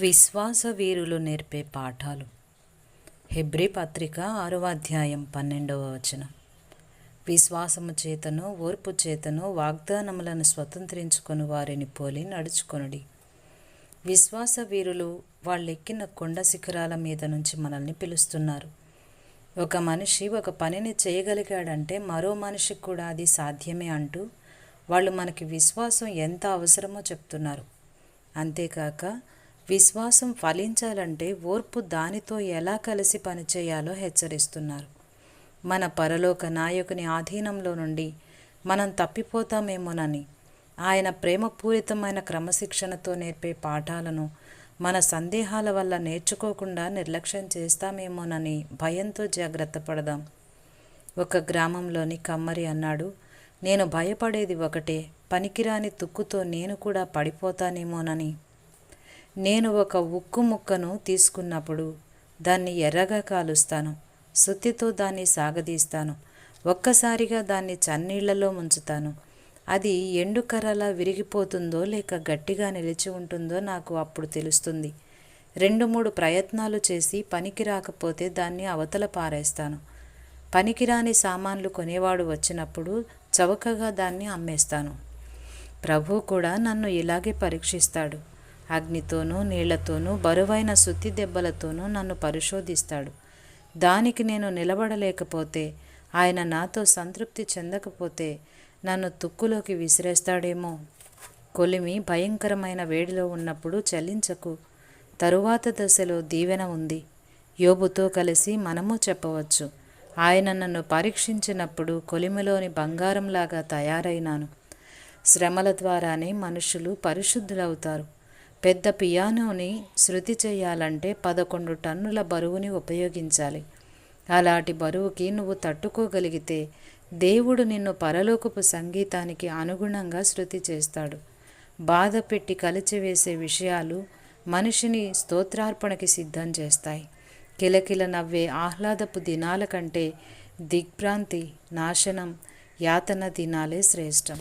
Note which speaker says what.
Speaker 1: విశ్వాస వీరులు నేర్పే పాఠాలు. హెబ్రి పత్రిక ఆరవ అధ్యాయం పన్నెండవ వచనం. విశ్వాసము చేతను ఓర్పు చేతను వాగ్దానములను స్వతంత్రించుకొని వారిని పోలి నడుచుకొనుడి. విశ్వాస వీరులు వాళ్ళెక్కిన కొండ శిఖరాల మీద నుంచి మనల్ని పిలుస్తున్నారు. ఒక మనిషి ఒక పనిని చేయగలిగాడంటే మరో మనిషికి కూడా అది సాధ్యమే అంటూ వాళ్ళు మనకి విశ్వాసం ఎంత అవసరమో చెప్తున్నారు. అంతేకాక విశ్వాసం ఫలించాలంటే ఓర్పు దానితో ఎలా కలిసి పనిచేయాలో హెచ్చరిస్తున్నారు. మన పరలోక నాయకుని ఆధీనంలో నుండి మనం తప్పిపోతామేమోనని ఆయన ప్రేమపూరితమైన క్రమశిక్షణతో నేర్పే పాఠాలను మన సందేహాల వల్ల నేర్చుకోకుండా నిర్లక్ష్యం చేస్తామేమోనని భయంతో జాగ్రత్త పడదాం. ఒక గ్రామంలోని కమ్మరి అన్నాడు నేను భయపడేది ఒకటే పనికిరాని తుక్కుతో నేను కూడా పడిపోతానేమోనని నేను ఒక ఉక్కు ముక్కను తీసుకున్నప్పుడు దాన్ని ఎర్రగా కాలుస్తాను సుత్తితో దాన్ని సాగదీస్తాను ఒక్కసారిగా దాన్ని చన్నీళ్ళలో ముంచుతాను. అది ఎండుకర్రలా విరిగిపోతుందో లేక గట్టిగా నిలిచి ఉంటుందో నాకు అప్పుడు తెలుస్తుంది. రెండు మూడు ప్రయత్నాలు చేసి పనికి రాకపోతే దాన్ని అవతల పారేస్తాను. పనికిరాని సామాన్లు కొనేవాడు వచ్చినప్పుడు చవకగా దాన్ని అమ్మేస్తాను. ప్రభు కూడా నన్ను ఇలాగే పరీక్షిస్తాడు. అగ్నితోనూ నీళ్ళతోనూ బరువైన సుత్తి దెబ్బలతోనూ నన్ను పరిశోధిస్తాడు. దానికి నేను నిలబడలేకపోతే ఆయన నాతో సంతృప్తి చెందకపోతే నన్ను తుక్కులోకి విసిరేస్తాడేమో. కొలిమి భయంకరమైన వేడిలో ఉన్నప్పుడు చలించకు. తరువాత దశలో దీవెన ఉంది. యోబుతో కలిసి మనము చెప్పవచ్చు. ఆయన నన్ను పరీక్షించినప్పుడు కొలిమిలోని బంగారంలాగా తయారైనాను. శ్రమల ద్వారానే మనుషులు పరిశుద్ధులవుతారు. పెద్ద పియానోని శృతి చేయాలంటే పదకొండు టన్నుల బరువుని ఉపయోగించాలి. అలాంటి బరువుకి నువ్వు తట్టుకోగలిగితే దేవుడు నిన్ను పరలోకపు సంగీతానికి అనుగుణంగా శృతి చేస్తాడు. బాధ పెట్టి కలిచివేసే విషయాలు మనిషిని స్తోత్రార్పణకి సిద్ధం చేస్తాయి. కిలకిల నవ్వే ఆహ్లాదపు దినాల కంటే దిగ్భ్రాంతి నాశనం యాతన దినాలే శ్రేష్టం.